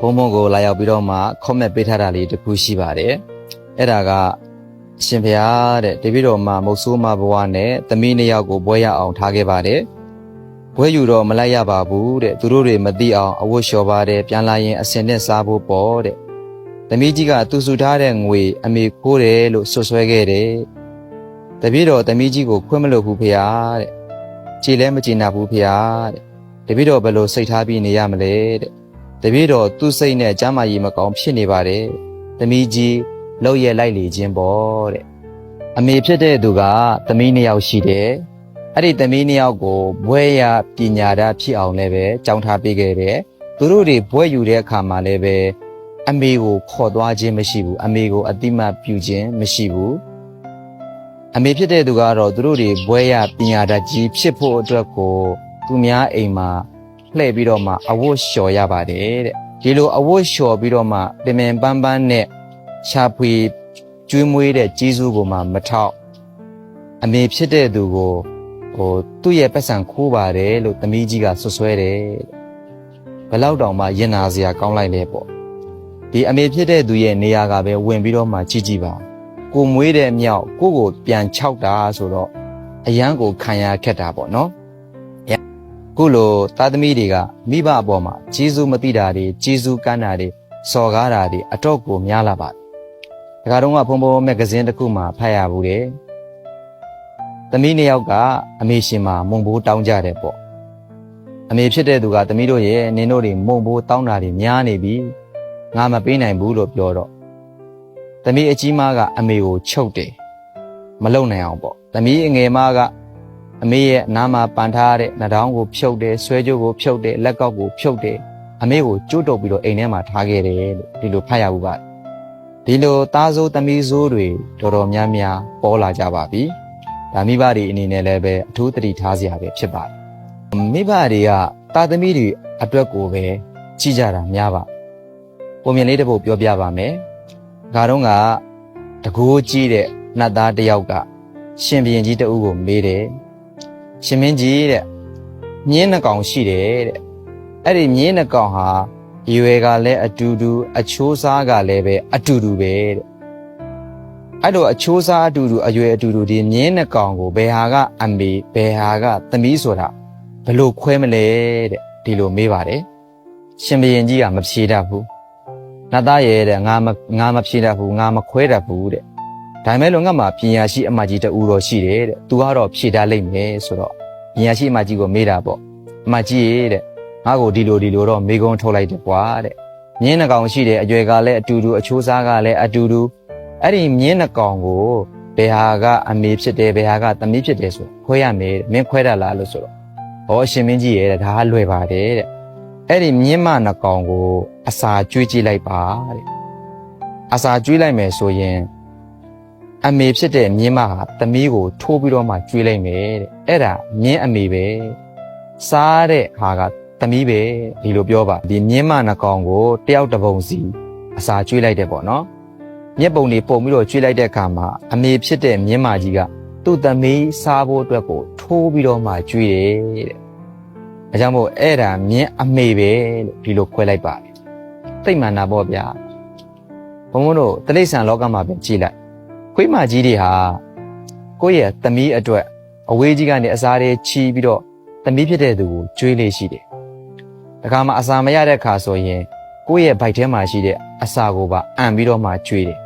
ဘုံဘုံကိုလာရောက်ပြီးတော့မှ comment ပေးထားတာလေးတစ်ခုရှိပါတယ်အဲ့ဒါကအရှင်ဘုရားတဲ့တပည့်တော်မှာမုတ်ဆိုးမဘဝနဲ့သမီးနှစ်ယောက်ကိုဘွဲရအောင်ထားခဲ့ပါတယ်ဘွဲယူတော့မလိုက်ရပါဘူးတဲ့သူတို့တွေမသိအောင်အဝတ်လျှော်ပါတယ်ပြန်လာရင်အစင်နဲ့စားဖို့ပေါ့တဲ့သမီးကြီးကသူစုထားတဲ့ငွေအမေခိုးတယ်လို့ဆွဆွဲခဲ့တယ်တပည့်တော်သမီးကြီးကိုခွင့်မလို့ဘူးဖေဟာတဲ့ကြည်လဲမကြည်နာဘူးဖေဟာတဲ့တပည့်တော်ဘယ်လိုစိတ်ထားပြီးနေရမလဲတဲ့ တပည့်တော်သူ့စိတ်နဲ့ကျမ်းမာရေးမကောင်းဖြစ်နေပါတယ်သမီးကြီးလောက်ရလိုက်လေခြင်းပေါ့တဲ့အမေဖြစ်တဲ့သူကသမီးနှစ်ယောက်ရှိတယ်အဲ့ဒီသမီးနှစ်ယောက်ကိုဘွဲရပညာတတ်ဖြစ်အောင်လည်းပဲကြောင်းထားပေးခဲ့တယ်သူတို့တွေဘွဲယူတဲ့အခါမှာလည်းပဲအမေကိုခေါ်သွားခြင်းမရှိဘူးအမေကိုအတိမတ်ပြုခြင်းမရှိဘူးအမေဖြစ်တဲ့သူကတော့သူတို့တွေဘွဲရပညာတတ်ကြီးဖြစ်ဖို့အတွက်ကိုသူများအိမ်မှာ လှည့်ပြီးတော့မှအဝတ်လျှော်ရပါတယ်တဲ့ဒီလိုအဝတ်လျှော်ပြီးတော့မှပင်ပင်ပန်းပန်းနဲ့ရှာဖွေကျွေးမွေးတဲ့ကျေးဇူးကိုမှမထောက်အမေဖြစ်တဲ့သူကိုဟိုသူ့ရဲ့ပတ်စံခိုးပါတယ်လို့သမီးကြီးကဆွဆွဲတယ်တဲ့ဘယ်လောက်တောင်မှရင်နာစရာကောင်းလိုက်လဲပေါ့ဒီအမေဖြစ်တဲ့သူရဲ့နေရာကပဲဝင်ပြီးတော့မှကြီးကြီးပါကိုမွေးတဲ့မြောက်ကိုကိုပြန်ခြောက်တာဆိုတော့အရန်ကိုခံရခက်တာပေါ့နော် ခုလိုသားသမီးတွေကမိဘအပေါ်မှာကျေးဇူးမသိတာတွေကျေးဇူးကမ်းတာတွေစော်ကားတာတွေအတော့ကိုများလာပါတယ်။ဒါကတော့ဖုံဖုံမဂ္ဂဇင်းတစ်ခုမှာဖတ်ရဘူးတဲ့။သမီးနှစ်ယောက်ကအမေရှင်မှာမုံဘိုးတောင်းကြတယ်ပေါ့။အမေဖြစ်တဲ့သူကသမီးတို့ရဲ့နင်တို့တွေမုံဘိုးတောင်းတာတွေများနေပြီ။ငါမပေးနိုင်ဘူးလို့ပြောတော့သမီးအကြီးမကအမေကိုချုပ်တယ်။မလုံနိုင်အောင်ပေါ့။သမီးအငယ်မက အမေရဲ့နားမှာပန်ထားတဲ့နှာတောင်းကိုဖြုတ်တယ်ဆွဲကြိုးကိုဖြုတ်တယ်လက်ကောက်ကိုဖြုတ်တယ်အမေကိုကျိုးတုပ်ပြီးတော့အိမ်ထဲမှာထားခဲ့တယ်လို့ဒီလိုဖတ်ရဘူးပါဒီလိုသားစိုးသမီးစိုးတွေတော်တော်များများပေါ်လာကြပါပြီဒါမိဘတွေအနေနဲ့လည်းပဲအထူးသတိထားစရာပဲဖြစ်ပါတယ်မိဘတွေကသားသမီးတွေအတွက်ကိုပဲကြည့်ကြတာများပါပုံမြင်လေးတစ်ပုဒ်ပြောပြပါမယ်ငါတော့ကတကိုးကြီးတဲ့နတ်သားတစ်ယောက်ကရှင်ဘုရင်ကြီးတအုပ်ကိုမေးတယ် ရှင်မင်းကြီးတဲ့မြင်းနှကောင်ရှိတယ်တဲ့အဲ့ဒီမြင်းနှကောင်ဟာရွယ်ကလည်းအတူတူအချိုးစားကလည်းပဲအတူတူပဲတဲ့အဲ့လိုအချိုးစားအတူတူအရွယ်အတူတူဒီမြင်းနှကောင်ကိုဘယ်ဟာကအမေဘယ်ဟာကသမီးဆိုတာဘလို့ခွဲမလဲတဲ့ဒီလိုမေးပါတယ်ရှင်ဘရင်ကြီးကမဖြေတတ်ဘူးနတ်သားရဲ့တဲ့ငါမငါမဖြေတတ်ဘူးငါမခွဲတတ်ဘူးတဲ့ ဒါပေမဲ့လို့ငါမှပညာရှိအမကြီးတူတော်ရှိတယ်တဲ့သူကတော့ဖြေတတ်လိမ့်မယ်ဆိုတော့ပညာရှိအမကြီးကိုမေးတာပေါ့အမကြီးရဲ့တဲ့ငါ့ကိုဒီလိုဒီလိုတော့မေကုန်းထုတ်လိုက်တယ်ကွာတဲ့မြင်းနှကောင်ရှိတယ်အရွယ်ကလည်းအတူတူအချိုးစားကလည်းအတူတူအဲ့ဒီမြင်းနှကောင်ကိုဘယ်ဟာကအမေဖြစ်တယ်ဘယ်ဟာကသမီးဖြစ်တယ်ဆိုခွဲရမယ်တဲ့မင်းခွဲတတ်လားလို့ဆိုတော့ဟောရှင်မင်းကြီးရဲ့တဲ့ဒါကလွယ်ပါတယ်တဲ့အဲ့ဒီမြင်းမနှကောင်ကိုအစာကျွေးကြည့်လိုက်ပါတဲ့အစာကျွေးလိုက်မယ်ဆိုရင် အမေဖြစ်တဲ့မြင်းမဟာသမီးကို ထိုးပြီးတော့မှကျွေးလိုက်မယ်တဲ့အဲ့ဒါမြင်းအမေပဲစားတဲ့ဟာကသမီးပဲဒီလိုပြောပါဒီမြင်းမနှကောင်ကိုတယောက်တစ်ပုံစီအစာကျွေးလိုက်တယ်ပေါ့နော်မျက်ပုံတွေပုံပြီးတော့ကျွေးလိုက်တဲ့အခါမှာအမေဖြစ်တဲ့မြင်းမကြီးကသူ့သမီးစားဖို့အတွက်ကို ထိုးပြီးတော့မှကျွေးတယ်တဲ့အဲကြောင့်မို့အဲ့ဒါမြင်းအမေပဲလို့ဒီလိုခွဲလိုက်ပါတယ်သိမ့်မှန်တာပေါ့ဗျာဘုံဘုံတို့တိရစ္ဆာန်လောကမှာပဲကြည်လိုက် ခွေးမကြီးတွေဟာကိုယ့်ရဲ့သမီးအတွက်အဝေးကြီးကနေအစားတွေချီးပြီးတော့သမီးဖြစ်တဲ့သူကိုကျွေးလေးရှိတယ်တခါမှအစာမရတဲ့ခါဆိုရင်ကိုယ့်ရဲ့ဗိုက်ထဲမှာရှိတဲ့အစာကိုပါအံပြီးတော့မှကျွေးတယ်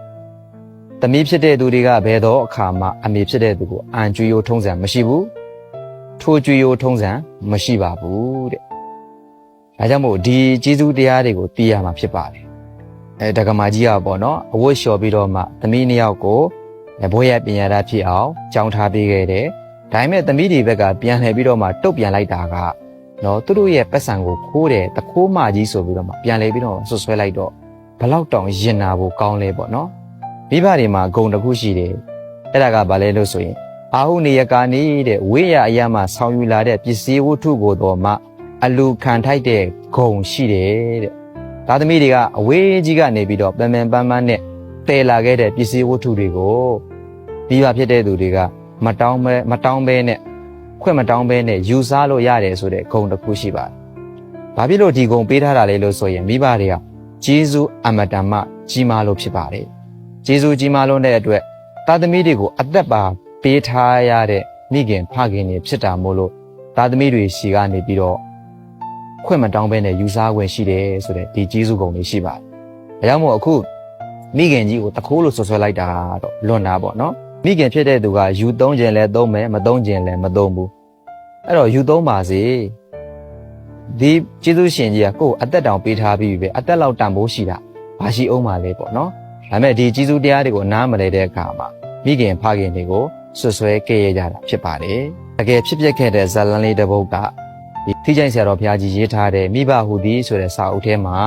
။သမီးဖြစ်တဲ့သူတွေကဘယ်တော့အခါမှအမေဖြစ်တဲ့သူကိုအံကျွေးရိုးထုံးစံမရှိဘူး။ထိုးကျွေးရိုးထုံးစံမရှိပါဘူးတဲ့။ဒါကြောင့်မို့ဒီကျေးဇူးတရားတွေကိုသိရမှာဖြစ်ပါတယ်။အဲတက္ကမကြီးကပေါ့နော်အဝတ်လျှော်ပြီးတော့မှသမီးနှစ်ယောက်ကို ဘိုးရပညာရဖြစ်အောင်ကြောင်းထားပေးခဲ့တယ်။ဒါပေမဲ့သမီးတွေဘက်ကပြန်လှည့်ပြီးတော့မှတုတ်ပြန်လိုက်တာကနော်သူတို့ရဲ့ပတ်စံကိုခိုးတယ်တခိုးမကြီးဆိုပြီးတော့မှပြန်လဲပြီးတော့ဆွဆွဲလိုက်တော့ဘလောက်တောင်ရင်နာဖို့ကောင်းလဲပေါ့နော်မိဘတွေမှာဂုံတစ်ခုရှိတယ်အဲ့ဒါကဘာလဲလို့ဆိုရင်အာဟုနေယကာနေတဲ့ဝိရအရာမှာဆောင်းယူလာတဲ့ပစ္စည်းဝတ္ထုကိုတော့မှအလူခံထိုက်တဲ့ဂုံရှိတယ်တဲ့သားသမီးတွေကအဝေးကြီးကနေပြီးတော့ပန်ပန်ပန်းပန်းနဲ့ တည်လာခဲ့တဲ့ပစ္စည်းဝတ္ထုတွေကိုမိဘဖြစ်တဲ့သူတွေကမတောင်းပဲမတောင်းပဲနဲ့ခွင့်မတောင်းဘဲနဲ့ယူစားလို့ရတယ်ဆိုတဲ့ဂုဏ်တစ်ခုရှိပါတယ်။ဘာဖြစ်လို့ဒီဂုဏ်ပေးထားတာလဲလို့ဆိုရင်မိဘတွေကကျေးဇူးအမတန်မှကြီးမားလို့ဖြစ်ပါတယ်ကျေးဇူးကြီးမားလို့တဲ့အတွက်သားသမီးတွေကိုအသက်ပါပေးထားရတဲ့မိခင်ဖခင်တွေဖြစ်တာမို့လို့သားသမီးတွေရှီကနေပြီးတော့ခွင့်မတောင်းဘဲနဲ့ယူစားခွင့်ရှိတယ်ဆိုတဲ့ဒီကျေးဇူးကုန်လေးရှိပါတယ်ဒါကြောင့်မို့အခု မိခင်ကြီးကိုတခိုးလို့ဆွဆွဲလိုက်တာတော့လွန်တာပေါ့နော်မိခင်ဖြစ်တဲ့သူကယူသုံးခြင်းလဲသုံးမယ်မသုံးခြင်းလဲမသုံးဘူးအဲ့တော့ယူသုံးပါစေဒီကျေးဇူးရှင်ကြီးကကိုယ်အသက်တောင်ပေးထားပြီးပြီပဲအသက်လောက်တန်ဖိုးရှိတာဘာရှိအောင်ပါလဲပေါ့နော်ဒါပေမဲ့ဒီကျေးဇူးတရားတွေကိုနားမလည်တဲ့အခါမှာမိခင်ဖခင်တွေကိုဆွဆွဲကြရကြတာဖြစ်ပါတယ်တကယ်ဖြစ်ပျက်ခဲ့တဲ့ဇာလန်လေးတစ်ပုဒ်ကဒီထိကျိုင်ဆရာတော်ဘုရားကြီးရေးထားတဲ့မိဘဟူသည်ဆိုတဲ့စာအုပ်ထဲမှာ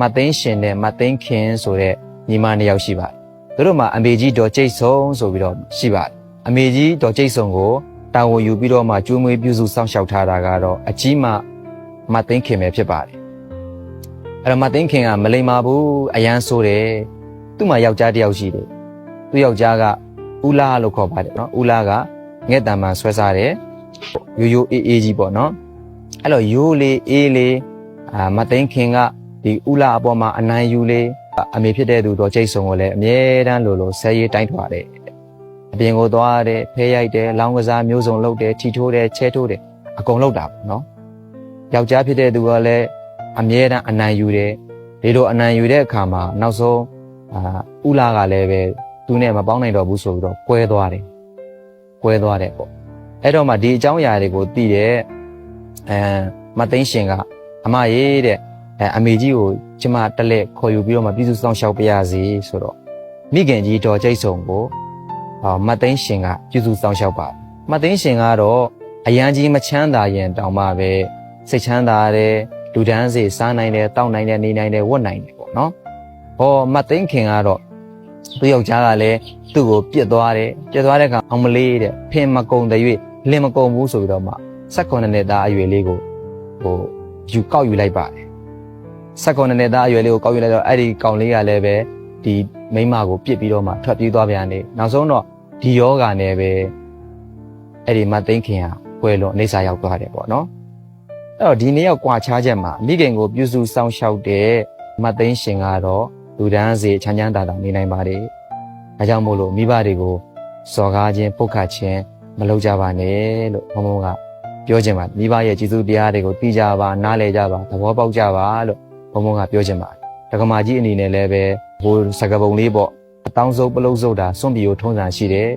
မသိန်းရှင်နဲ့မသိန်းခင်ဆိုတဲ့ ညီမနှစ်ယောက်ရှိပါတယ်သူတို့မှာအမေကြီးဒေါ်ကျိတ်ဆုံဆိုပြီးတော့ရှိပါတယ်အမေကြီးဒေါ်ကျိတ်ဆုံကိုတာဝန်ယူပြီးတော့မှကျွေးမွေးပြုစုစောင့်ရှောက်ထားတာကတော့အကြီးမမသိန်းခင်ပဲဖြစ်ပါတယ်အဲ့တော့မသိန်းခင်ကမလိမ္မာဘူးအရန်ဆိုးတယ်သူ့မှာယောက်ျားတစ်ယောက်ရှိတယ်သူ့ယောက်ျားကဦးလာလို့ခေါ်ပါတယ်နော်ဦးလာကငဲ့တံမှန်ဆွဲစားတယ်ရိုးရိုးအေးအေးကြီးပေါ့နော်အဲ့တော့ရိုးလေးအေးလေးအာမသိန်းခင်ကဒီဦးလာအပေါ်မှာအနိုင်ယူလေး အမေဖြစ်တဲ့သူတော့ကျိတ်ဆုံကိုလည်းအမြဲတမ်းလိုလိုဆဲရေးတိုင်းထွာတယ်အပြင်ကိုသွားတယ်ဖဲရိုက်တယ်လောင်းကစားမျိုးစုံလုပ်တယ်ထီထိုးတယ်ချဲထိုးတယ်အကုန်လုပ်တာပေါ့နော်ယောက်ျားဖြစ်တဲ့သူကလည်းအမြဲတမ်းအနိုင်ယူတယ်ဒီလိုအနိုင်ယူတဲ့အခါမှာနောက်ဆုံးအာဦးလာကလည်းပဲသူနဲ့မပေါင်းနိုင်တော့ဘူးဆိုပြီးတော့ကွဲသွားတယ်ကွဲသွားတယ်ပေါ့အဲ့တော့မှဒီအကြောင်းအရာတွေကိုသိတဲ့အဲမသိန်းရှင်ကအမရေးတဲ့ အဲအမေကြီးကိုကျမတက်လက်ခေါ်ယူပြီးတော့မှပြည်သူစောင့်ရှောက်ပြရစီဆိုတော့မိခင်ကြီးတော်ကျိတ်ဆုံကိုအာမသိန်းရှင်ကပြည်သူစောင့်ရှောက်ပါမသိန်းရှင်ကတော့အရန်ကြီးမချမ်းသာရင်တောင်မှပဲစိတ်ချမ်းသာတယ်လူဒန်းစီစားနိုင်တယ်တောက်နိုင်တယ်နေနိုင်တယ်ဝတ်နိုင်တယ်ပေါ့နော်ဟောမသိန်းခင်ကတော့သူ့ယောက်ျားကလည်းသူ့ကိုပြစ်သွားတယ်ပြစ်သွားတဲ့အခါအောင်မလေးတဲ့ဖင်မကုံတဲ့၍လင်မကုံဘူးဆိုပြီးတော့မှ16နှစ်သားအရွယ်လေးကိုဟိုယူကောက်ယူလိုက်ပါတယ် 16နှစ်သားအရွယ်လေးကိုကောက်ယူလိုက်တော့အဲ့ဒီကောင်လေးကလည်းပဲဒီမိန်းမကိုပြစ်ပြီးတော့မှထွက်ပြေးသွားပြန်တယ်နောက်ဆုံးတော့ဒီယောဂာနဲ့ပဲအဲ့ဒီမသိန်းခင်ဟာပွဲလွန်အနေစာရောက်သွားတယ်ပေါ့နော်အဲ့တော့ဒီနေ့ရောက်ကွာခြားချက်မှာမိခင်ကိုပြုစုစောင့်ရှောက်တဲ့မသိန်းရှင်ကတော့လူဒန်းစီချမ်းချမ်းသာသာနေနိုင်ပါတယ်။ဒါကြောင့်မို့လို့မိဘတွေကိုစော်ကားခြင်းပုတ်ခတ်ခြင်းမလုပ်ကြပါနဲ့လို့ဘုံဘုံကပြောခြင်းပါမိဘရဲ့ကျေးဇူးတရားတွေကိုသိကြပါနားလည်ကြပါသဘောပေါက်ကြပါလို့ ဘုံဘုံကပြောခြင်းပါဒကမာကြီးအနေနဲ့လည်းပဲဟိုစကပုံလေးပေါ့အတောင်းဆုံးပလုံးစုပ်တာစွန့်ပီကိုထုံးစံရှိတယ်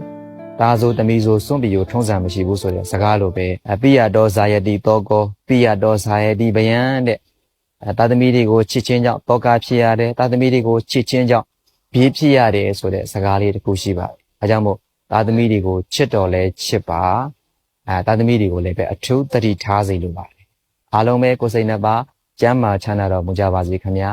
ဒါဆိုတမီဆိုစွန့်ပီကိုထုံးစံမရှိဘူးဆိုတဲ့စကားလိုပဲအပိယတော်ဇာယတိတောကောပိယတော်ဇာယတိဗယံတဲ့အဲတာသမီတွေကိုချစ်ချင်းကြောင့်တောကာဖြစ်ရတယ်တာသမီတွေကိုချစ်ချင်းကြောင့်ဘေးဖြစ်ရတယ်ဆိုတဲ့စကားလေးတစ်ခုရှိပါတယ်အဲကြောင့်မို့တာသမီတွေကိုချစ်တော်လဲချစ်ပါအဲတာသမီတွေကိုလည်းပဲအထူးတတိထားစေလိုပါတယ်အားလုံးပဲကိုယ်စိတ်နှစ်ပါး ကျမ်းမာချမ်းသာတော်မူကြပါစေခင်ဗျာ